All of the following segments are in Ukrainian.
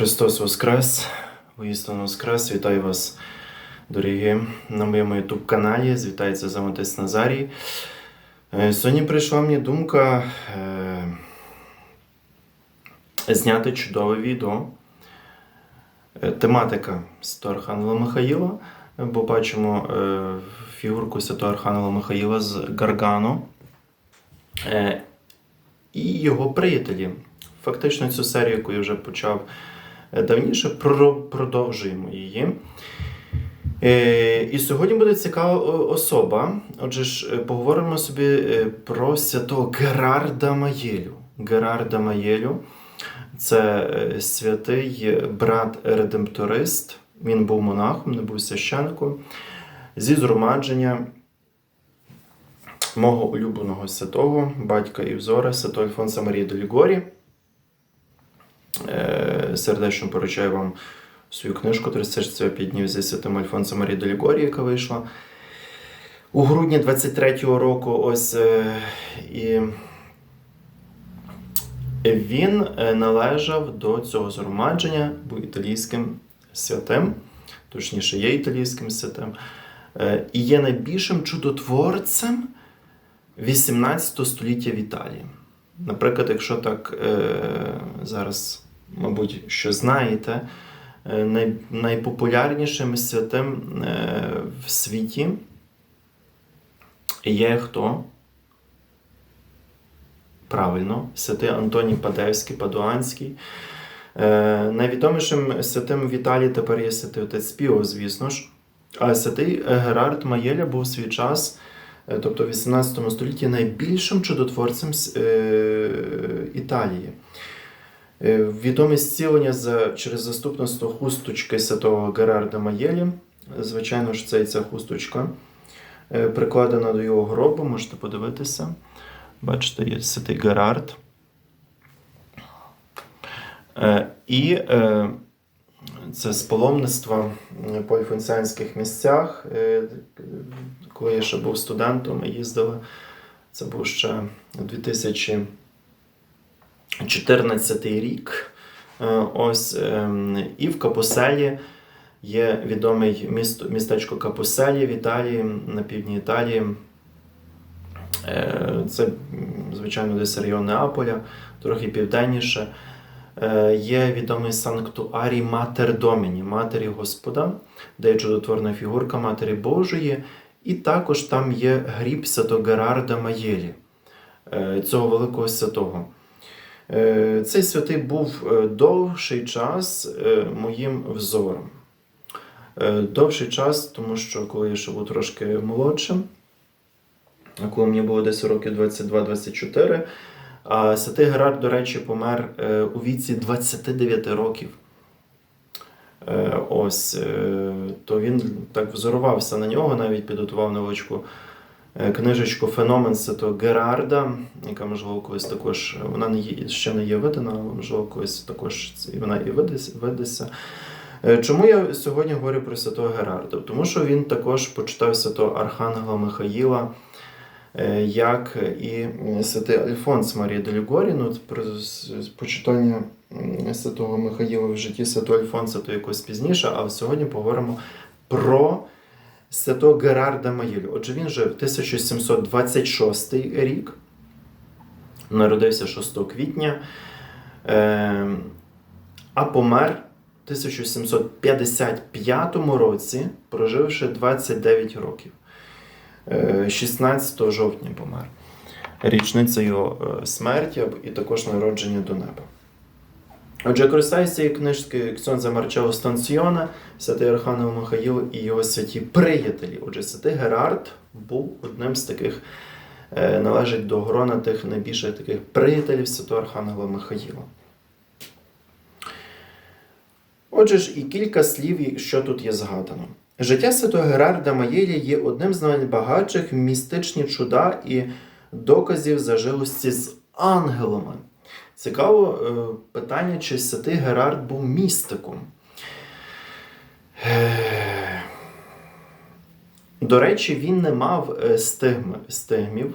Христос Воскрес! Воістину Воскрес! Вітаю вас, дорогі, на моєму YouTube каналі. Звітається з вами отець Назарій. Е, Сьогодні прийшла мені думка е, зняти чудове відео. Е, Тематика Святого Архангела Михаїла, бо бачимо е, фігурку Святого Архангела Михаїла з Гаргану е, і його приятелі. Фактично цю серію, яку я вже почав давніше, продовжуємо її. Е, І сьогодні буде цікава особа. Отже ж, е, поговоримо собі е, про святого Герарда Маєлю. Герарда Маєлю це е, святий брат-редемпторист. Він був монахом, не був священником. Зі згромадження мого улюбленого святого, батька і взора, святого Альфонса Марії до Лігорі. Е, Сердечно поручаю вам свою книжку «30 днів зі святим Альфонсом Марії до Лігорі, яка вийшла у грудні 23-го року. Ось е, і він е, належав до цього згромадження, був італійським святим, точніше, є італійським святим, е, і є найбільшим чудотворцем 18 століття в Італії. Наприклад, якщо так е, зараз, мабуть, що знаєте, е, най, найпопулярнішим святим е, в світі є хто? Правильно, святий Антоній Падевський, Падуанський. Е, найвідомішим святим в Італії тепер є святий отець Піо, звісно ж. А святий Герард Маєля був свій час, е, тобто в 18 столітті, найбільшим чудотворцем е, Італії. Е, Відоме зцілення за, через заступництво хусточки святого Герарда Маєлі. Звичайно ж, це і ця хусточка е, прикладена до його гробу, можете подивитися. Бачите, є святий Герард. Е, І це з паломництва по альфонсіанських місцях. Коли я ще був студентом, ми їздили. Це був ще 2014 рік. Е, Ось ем, і в Капоселі є відомий місто, містечко Капоселі в Італії, на півдні Італії. Е, Це, звичайно, десь район Неаполя, трохи південніше. Е, Є відомий санктуарій Матер Доміні, Матері Господа, де є чудотворна фігурка Матері Божої, і також там є гріб Свято Герарда Маєлі, цього великого святого. Е, Цей святий був е, довший час е, моїм взором. Довший час, тому що коли я ще був трошки молодшим, коли мені було десь років 22-24, а святий Герард, до речі, помер у віці 29 років. Ось, то він так взорувався на нього, навіть підготував невеличку книжечку Феномен Святого Герарда, яка, можливо, колись також вона не є, ще не є видана, але можливо, колись також вона і видасться. Е, Чому я сьогодні говорю про святого Герарда? Тому що він також почитав святого Архангела Михаїла, е, як і святий Альфонс Марія де Люгорі. Ну, про почитання святого Михаїла в житті святого Альфонса то якось пізніше, а сьогодні поговоримо про святого Герарда Маїлю. Отже, він жив 1726 рік, народився 6 квітня, е, а помер в 1755 році, проживши 29 років. Е, 16 жовтня помер. Річниця його е, смерті і також народження до неба. Отже, користаюся цією книжки Ксьонза Марчело Станціона, святий Архангел Михаїл і його святі приятелі. Отже, святий Герард був одним з таких, е, належить до грона тих найбільших таких приятелів святого Архангела Михаїла. Отже ж, і кілька слів, що тут є згадано. Життя святого Герарда Маєлі є одним з найбагатших містичні чуда і доказів зажилості з ангелами. Цікаво е, питання, чи святий Герард був містиком. Е, До речі, він не мав е, стигми, стигмів,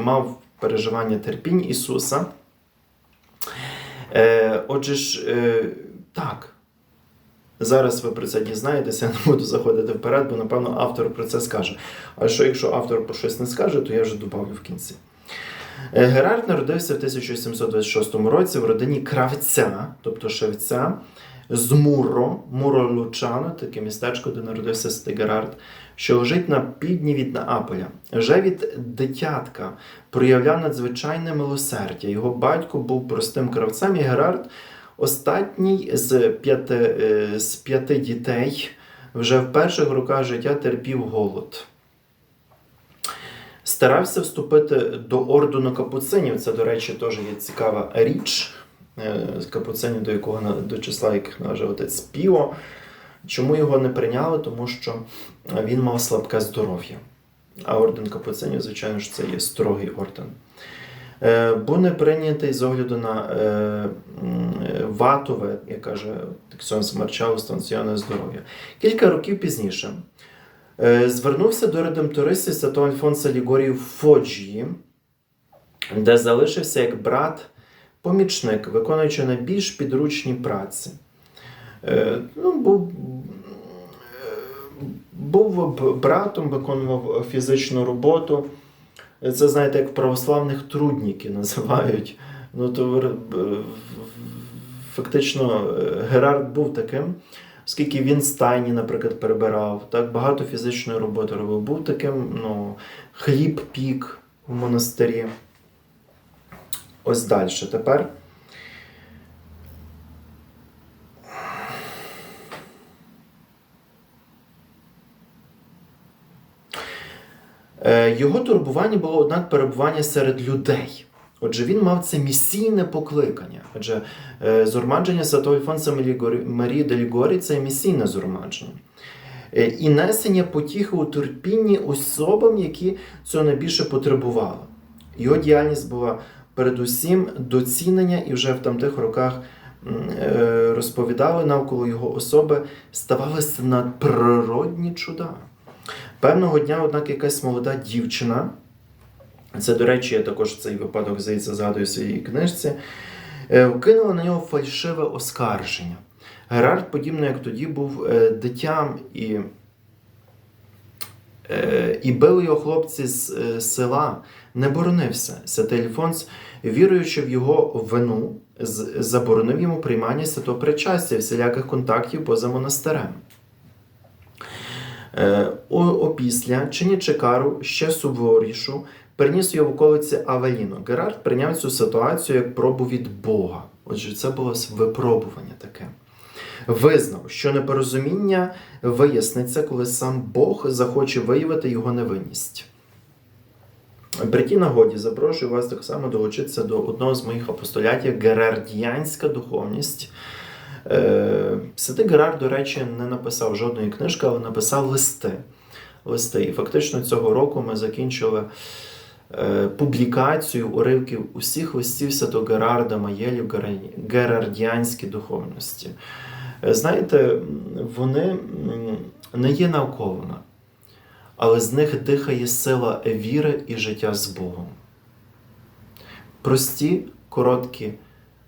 мав переживання терпінь Ісуса. Отже ж, Так. Зараз ви про це дізнаєтеся, я не буду заходити вперед, бо напевно автор про це скаже. А що якщо автор про щось не скаже, то я вже добавлю в кінці. Е, Герард народився в 1726 році в родині кравця, тобто шевця, з Муро, Муро Лучано, таке містечко, де народився Святий Герард, що лежить на півдні від Неаполя. Вже від дитятка проявляв надзвичайне милосердя. Його батько був простим кравцем, і Герард Останній з п'яти, е, з п'яти дітей вже в перших роках життя терпів голод. Старався вступити до ордену капуцинів. Це, до речі, теж є цікава річ. е, капуцинів, до якого до числа яких належав отець Піо. Чому його не прийняли? Тому що він мав слабке здоров'я. А орден капуцинів, звичайно ж, це є строгий орден. Е, Був не прийнятий з огляду на е, ватове, як каже Тексон Смарчав, станціонне здоров'я. Кілька років пізніше звернувся до редемтористів Святого Альфонса Лігорії в Фоджії, де залишився як брат-помічник, виконуючи найбільш підручні праці. Е, Ну, був, е, був братом, виконував фізичну роботу. Це, знаєте, як православних трудніки називають. Ну, то е, фактично е, Герард був таким, оскільки він стайні, наприклад, перебирав, так, багато фізичної роботи робив. Був таким, ну, хліб пік в монастирі. Ось далі. Тепер. Е, Його турбування було, однак, перебування серед людей. Отже, він мав це місійне покликання. Адже зурмадження Святого Альфонса Марії де Лігорі це місійне зурмадження. Е, І несення потіхи у терпінні особам, які цього найбільше потребували. Його діяльність була передусім доцінення, і вже в тамтих роках е, розповідали навколо його особи, ставалися надприродні чуда. Певного дня, однак, якась молода дівчина, це, до речі, я також цей випадок здається, згадую в своїй книжці, е, вкинула на нього фальшиве оскарження. Герард, подібно як тоді, був е, дитям і, е, і били його хлопці з села, не боронився. Святий Альфонс, віруючи в його вину, заборонив йому приймання святого причастя всіляких контактів поза монастирем. Опісля, чинячи кару ще суворішу, приніс його в околиці Авеліно. Герард прийняв цю ситуацію як пробу від Бога. Отже, це було випробування таке. Визнав, що непорозуміння виясниться, коли сам Бог захоче виявити його невинність. При тій нагоді запрошую вас так само долучитися до одного з моїх апостолятів Герардіанська духовність. Е, Святий Герард, до речі, не написав жодної книжки, але написав листи. листи. І фактично цього року ми закінчили публікацію уривків усіх листів Святого Герарда Маєлів Гера- Герардіанській духовності. Е, Знаєте, вони не є науковими, але з них дихає сила віри і життя з Богом. Прості, короткі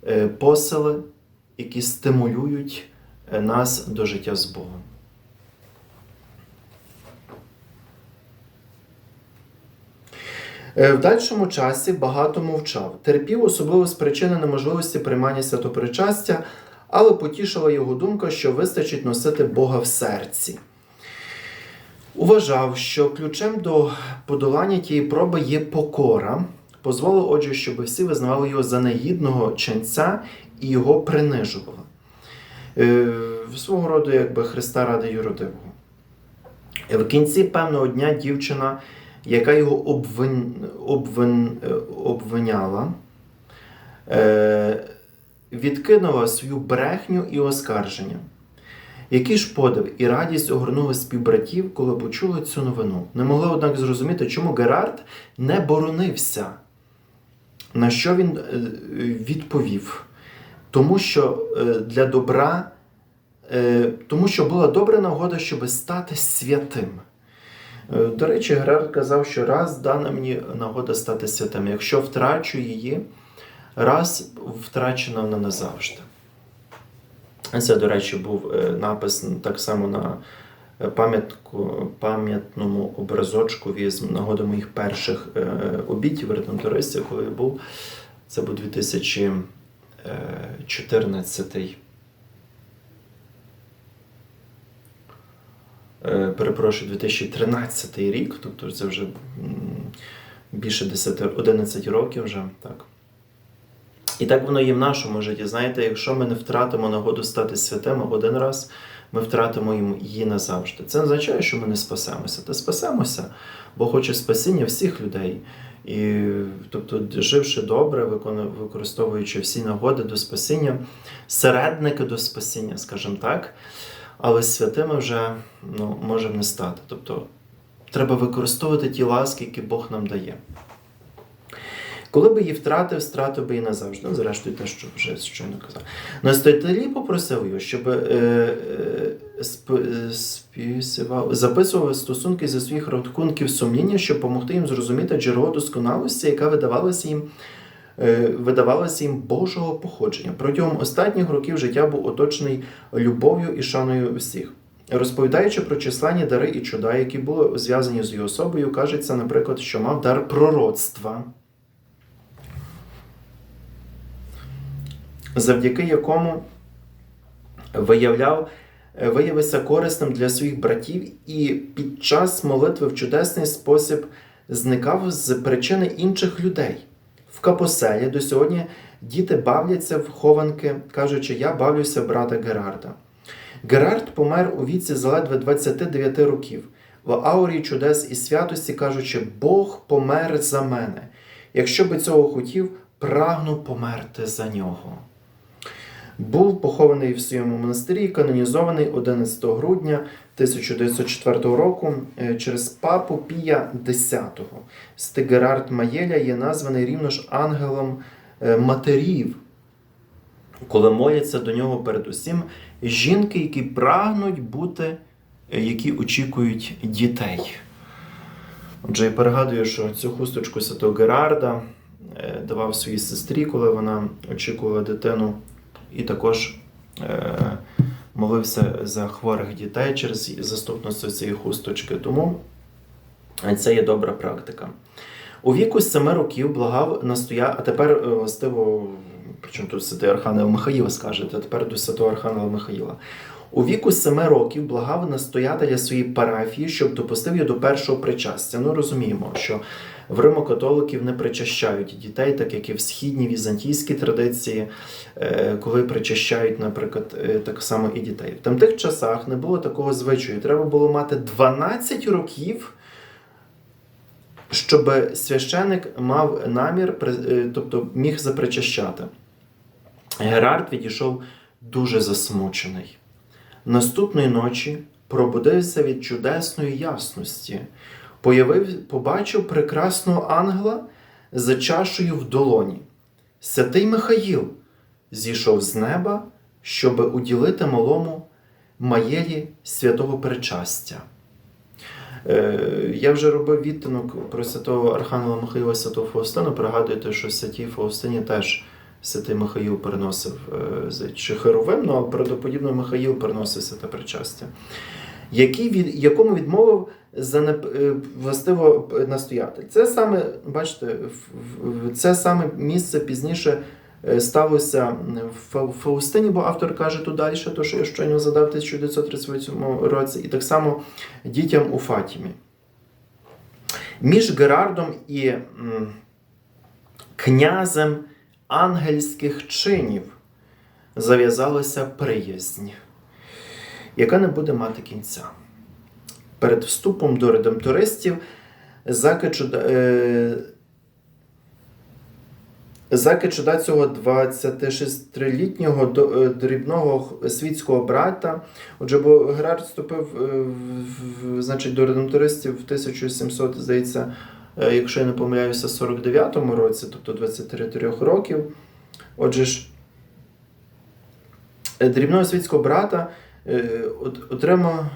е, посили, які стимулюють е, нас до життя з Богом. В дальшому часі багато мовчав, терпів особливо з причини неможливості приймання святопричастя, але потішила його думка, що вистачить носити Бога в серці. Уважав, що ключем до подолання тієї проби є покора. Позволив, отже, щоб всі визнавали його за негідного ченця і його принижували. Е, свого роду, якби Христа ради юродивого. В кінці певного дня дівчина, яка його обвин, обвин, е, обвиняла, е, відкинула свою брехню і оскарження. Який ж подив і радість огорнули співбратів, коли почули цю новину. Не могли, однак, зрозуміти, чому Герард не боронився. На що він е, відповів? Тому що е, для добра, тому що була добра нагода, щоб стати святим. Е, До речі, Герард казав, що раз дана мені нагода стати святим. Якщо втрачу її, раз втрачена вона назавжди. Це, до речі, був е, напис так само на е, пам'ятному образочку з нагоди моїх перших обідів редемтористів, коли я був. Це був 2014 перепрошую, 2013 рік, тобто це вже більше 10, 11 років вже так. І так воно є в нашому житті. Знаєте, якщо ми не втратимо нагоду стати святими один раз, ми втратимо її назавжди. Це означає, що ми не спасемося. Та спасемося, бо хоче спасіння всіх людей. І, тобто, живши добре, використовуючи всі нагоди до спасіння, середники до спасіння, скажімо так, але святими вже ну, можемо не стати. Тобто, треба використовувати ті ласки, які Бог нам дає. Коли би її втратив, стратив би і назавжди. Ну, зрештою, те, що вже щойно казав. Настоятелі попросив його, щоб е, е, записував стосунки зі своїх рахунків сумління, щоб допомогти їм зрозуміти джерело досконалості, яка видавалася їм. Е, Видавалася їм Божого походження. Протягом останніх років життя був оточений любов'ю і шаною всіх. Розповідаючи про численні дари і чуда, які були зв'язані з його особою, кажеться, наприклад, що мав дар пророцтва. завдяки якому виявляв, е, виявився корисним для своїх братів і під час молитви в чудесний спосіб зникав з причини інших людей. Капоселі до сьогодні діти бавляться в хованки, кажучи, я бавлюся брата Герарда. Герард помер у віці заледве 29 років. В аурі чудес і святості, кажучи, Бог помер за мене. Якщо би цього хотів, прагну померти за нього. Був похований в своєму монастирі, канонізований 11 грудня 1904 року е, через папу Пія X. Стегерард Маєля є названий рівно ж ангелом е, матерів, коли моляться до нього передусім жінки, які прагнуть бути, е, які очікують дітей. Отже, я перегадую, що цю хусточку Святого Герарда давав своїй сестрі, коли вона очікувала дитину, і також молився за хворих дітей через заступництво цієї хусточки. Тому це є добра практика. У віку семи років благав настоя, а тепер е, властиво, причому тут святий Архангел Михаїл скажете, а тепер до святого Архангела Михаїла. У віку семи років благав настоятеля своєї парафії, щоб допустив його до першого причастя. Ну розуміємо, що в римокатоликів не причащають дітей, так як і в східній візантійській традиції, е, коли причащають, наприклад, е, так само і дітей. В тамтих часах не було такого звичаю. Треба було мати 12 років. Щоб священик мав намір, е, тобто міг запричащати. Герард відійшов дуже засмучений. Наступної ночі пробудився від чудесної ясності, появив, побачив прекрасного ангела за чашею в долоні. Святий Михаїл зійшов з неба, щоб уділити малому маєлі святого причастя. Е, Я вже робив відтинок про святого Архангела Михаїла святого Фаустина. Пригадуєте, що святій Фаустині теж святий Михаїл переносив е, чи Херовим, ну, а правдоподібно Михаїл переносив святе причастя. Якому відмовив за не, е, властиво настоятель. Це саме, бачите, це саме місце пізніше е, сталося в Фаустині, бо автор каже тут далі, то, що я щойно задав в 1938 році, і так само дітям у Фатімі. Між Герардом і князем ангельських чинів зав'язалася приязнь, яка не буде мати кінця. Перед вступом до редемтористів заки чуда, е, чуда цього 26-літнього до- е, дрібного світського брата. Отже, бо Герард вступив е, в, в, значить, до редемтористів в 1700, здається, якщо я не помиляюся, 49-му році, тобто 23 років. Отже ж, дрібного світського брата отримав.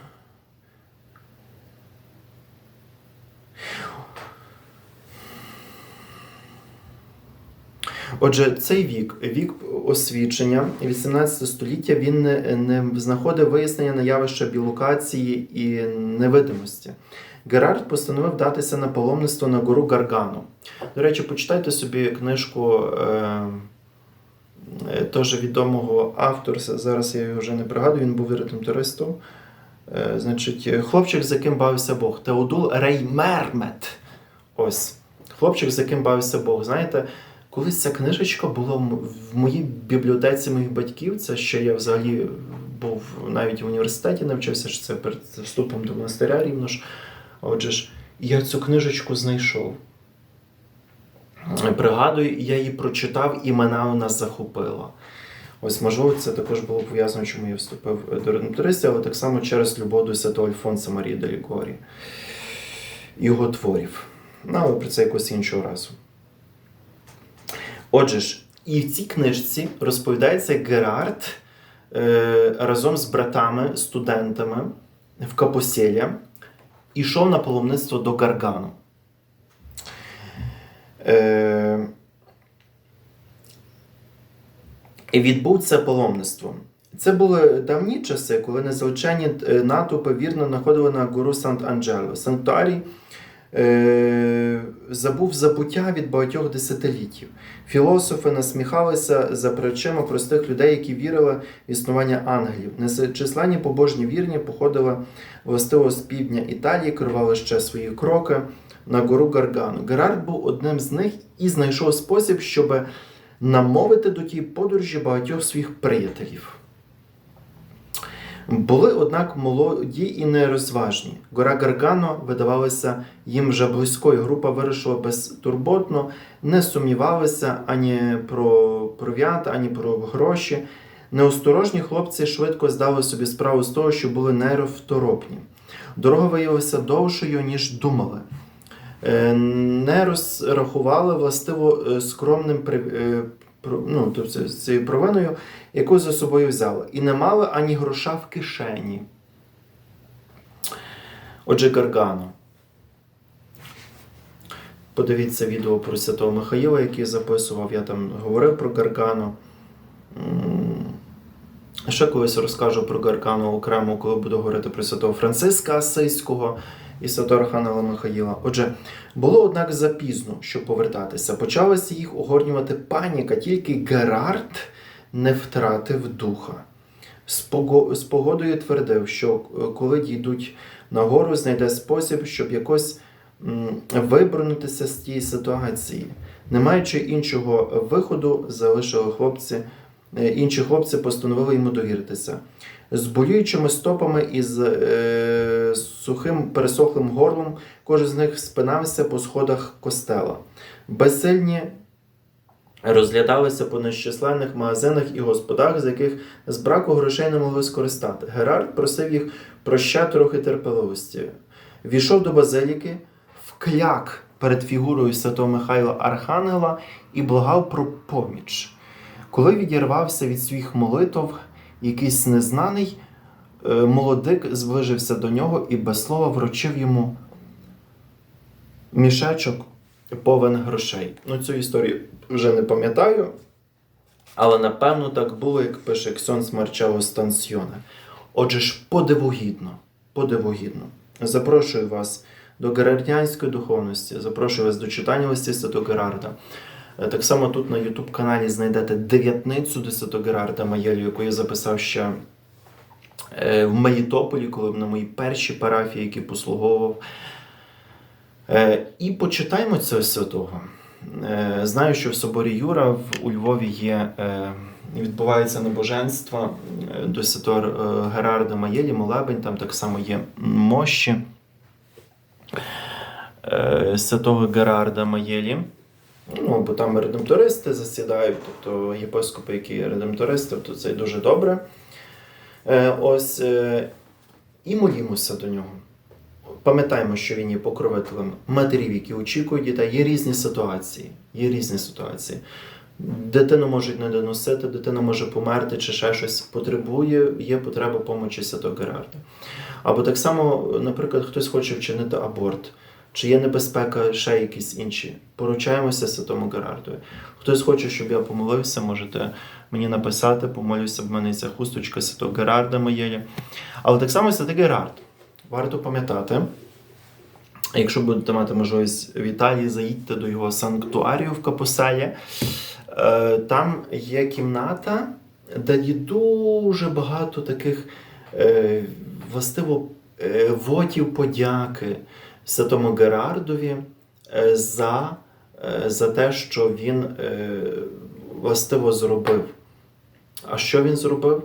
Отже, цей вік, вік освічення 18 століття, він не, не знаходив вияснення на явища білокації і невидимості. Герард постановив датися на паломництво на гору Гаргану. До речі, почитайте собі книжку е, е, теж відомого автора. Зараз я його вже не пригадую, він був редемтористом. Е, значить, хлопчик, з яким бавився Бог. Теодул Реймермет. Ось. Хлопчик, з яким бавився Бог. Знаєте, колись ця книжечка була в моїй бібліотеці моїх батьків. Це ще я взагалі був навіть в університеті навчився, що це перед вступом до монастиря рівно ж. Отже ж, я цю книжечку знайшов. Пригадую, я її прочитав, і мене вона захопила. Ось, можливо, це також було пов'язано, чому я вступив до редемтористів, але так само через любов до святого Альфонса Марії де Лігорі, його творів. Ну, але про це якось іншого разу. Отже ж, і в цій книжці розповідається, Герард е, разом з братами, студентами в Капоселя ішов на паломництво до Гаргану. Е, і відбув це паломництво. Це були давні часи, коли незвичайні е, натовпи вірно знаходили на гору Сант-Анджело. Санктуарій е, забув забуття від багатьох десятиліттів. Філософи насміхалися за плечима простих людей, які вірили в існування ангелів. Незчисленні побожні вірні походили властиво з півдня Італії, керували ще свої кроки на гору Гаргану. Герард був одним з них і знайшов спосіб, щоб намовити до тієї подорожі багатьох своїх приятелів. Були, однак, молоді і нерозважні. Гора Гаргано видавалася їм вже близькою. Група вирішила безтурботно, не сумнівалися ані про провіант, ані про гроші. Неосторожні хлопці швидко здали собі справу з того, що були невторопні. Дорога виявилася довшою, ніж думали. Е, Не розрахували властиво е, скромним е, ну, тобто цією провиною, яку за собою взяли, і не мали ані гроша в кишені. Отже, Гаргано. Подивіться відео про Святого Михаїла, який записував. Я там говорив про Гаргано. Ще колись розкажу про Гаргано окремо, коли буду говорити про святого Франциска Асийського і святого Архангела Михаїла. Отже, було, однак, запізно, щоб повертатися. Почалася їх огорнювати паніка, тільки Герард не втратив духа. З погодою твердив, що е, коли дійдуть на гору, знайде спосіб, щоб якось м, вибронутися з тієї ситуації. Не маючи іншого виходу, залишили хлопці. е, Інші хлопці постановили йому довіритися. З болюючими стопами і з е, сухим пересохлим горлом кожен з них спинався по сходах костела. Безсильні розглядалися по нещисленних магазинах і господах, з яких з браку грошей не могли скористати. Герард просив їх про ще трохи терпеливості. Війшов до базиліки, вкляк перед фігурою святого Михайла Архангела і благав про поміч. Коли відірвався від своїх молитв, якийсь незнаний е, молодик зближився до нього і без слова вручив йому мішечок повен грошей. Ну, цю історію вже не пам'ятаю, але напевно так було, як пише Ксьонс Марчело Стансьйоне. Отже ж, подивогідно, подивогідно. Запрошую вас до герардіанської духовності, запрошую вас до читання листів Святого Герарда. Е, Так само тут на YouTube каналі знайдете дев'ятницю до Святого Герарда Маєлю, яку я записав ще е, в Мелітополі, коли на моїй першій парафії, які послуговував. Е, І почитаємо цього святого. Знаю, що в соборі Юра у Львові є, відбувається набоженство е, до святого Герарда Маєлі, молебень, там так само є мощі святого Герарда Маєлі. Ну, бо там редемтористи засідають, тобто єпископи, які редемтористи, то це дуже добре. Е, Ось е, і молімося до нього. Пам'ятаємо, що він є покровителем матерів, які очікують дітей. Є різні ситуації. Є різні ситуації. Дитину можуть не доносити, дитина може померти чи ще щось потребує, є потреба помочі Святого Герарда. Або так само, наприклад, хтось хоче вчинити аборт, чи є небезпека, ще якісь інші. Поручаємося Святому Герардові. Хтось хоче, щоб я помолився, можете мені написати, помолюся, в мене ця хусточка Святого Герарда моєї. Але так само Святий Герард. Варто пам'ятати, якщо будете мати можливість в Італії, заїдьте до його санктуарію в Капоселі. Е, Там є кімната, де є дуже багато таких е, властиво е, вотів подяки Святому Герардові е, за, е, за те, що він е, властиво зробив. А що він зробив?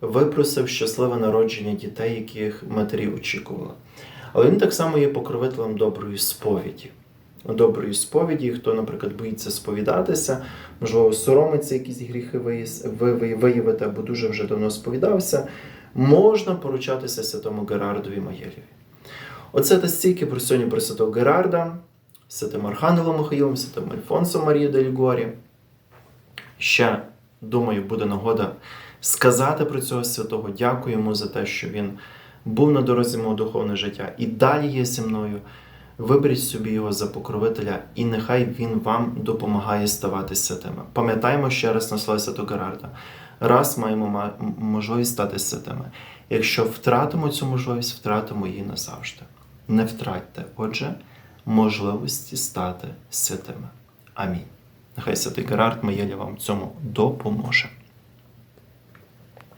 Випросив щасливе народження дітей, яких матері очікували. Але він так само є покровителем доброї сповіді. Доброї сповіді, хто, наприклад, боїться сповідатися, можливо, соромиться якісь гріхи ви- ви- виявити або дуже вже давно сповідався, можна поручатися святому Герардові Маєлєві. Оце та стільки про сьогодні про святого Герарда, святим Архангелом Михаїлом, святим Альфонсом Марією Дельгорі. Ще, думаю, буде нагода сказати про цього святого. Дякую йому за те, що він був на дорозі мого духовне життя і далі є зі мною. Виберіть собі його за покровителя, і нехай він вам допомагає ставати святими. Пам'ятаємо ще раз на слово Святого Герарда. Раз маємо можливість стати святими. Якщо втратимо цю можливість, втратимо її назавжди. Не втратьте, отже, можливості стати святими. Амінь. Нехай святий Герард Маєля вам цьому допоможе.